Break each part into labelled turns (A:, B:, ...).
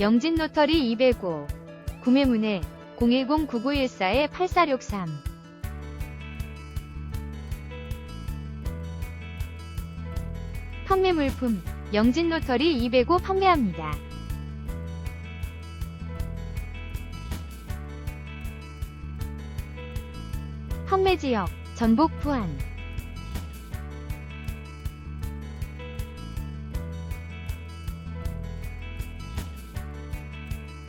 A: 영진 로터리 205 구매 문의 010-9914-8463 판매 물품 영진 로터리 205 판매합니다. 판매 지역 전북 부안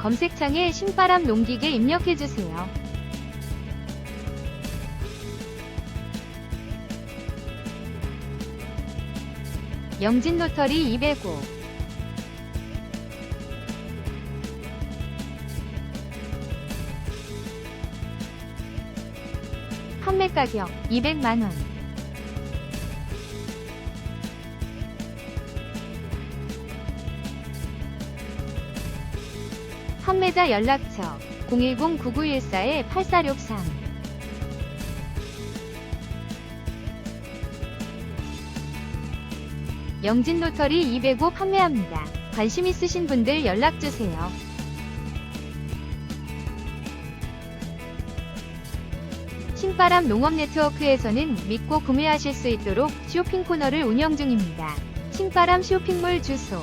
A: 검색창에 신바람 농기계 입력해주세요. 영진 로터리 205 판매 가격 200만원 판매자 연락처 010-9914-8463 영진 로터리 205 판매합니다. 관심 있으신 분들 연락주세요. 신바람 농업 네트워크에서는 믿고 구매하실 수 있도록 쇼핑 코너를 운영 중입니다. 신바람 쇼핑몰 주소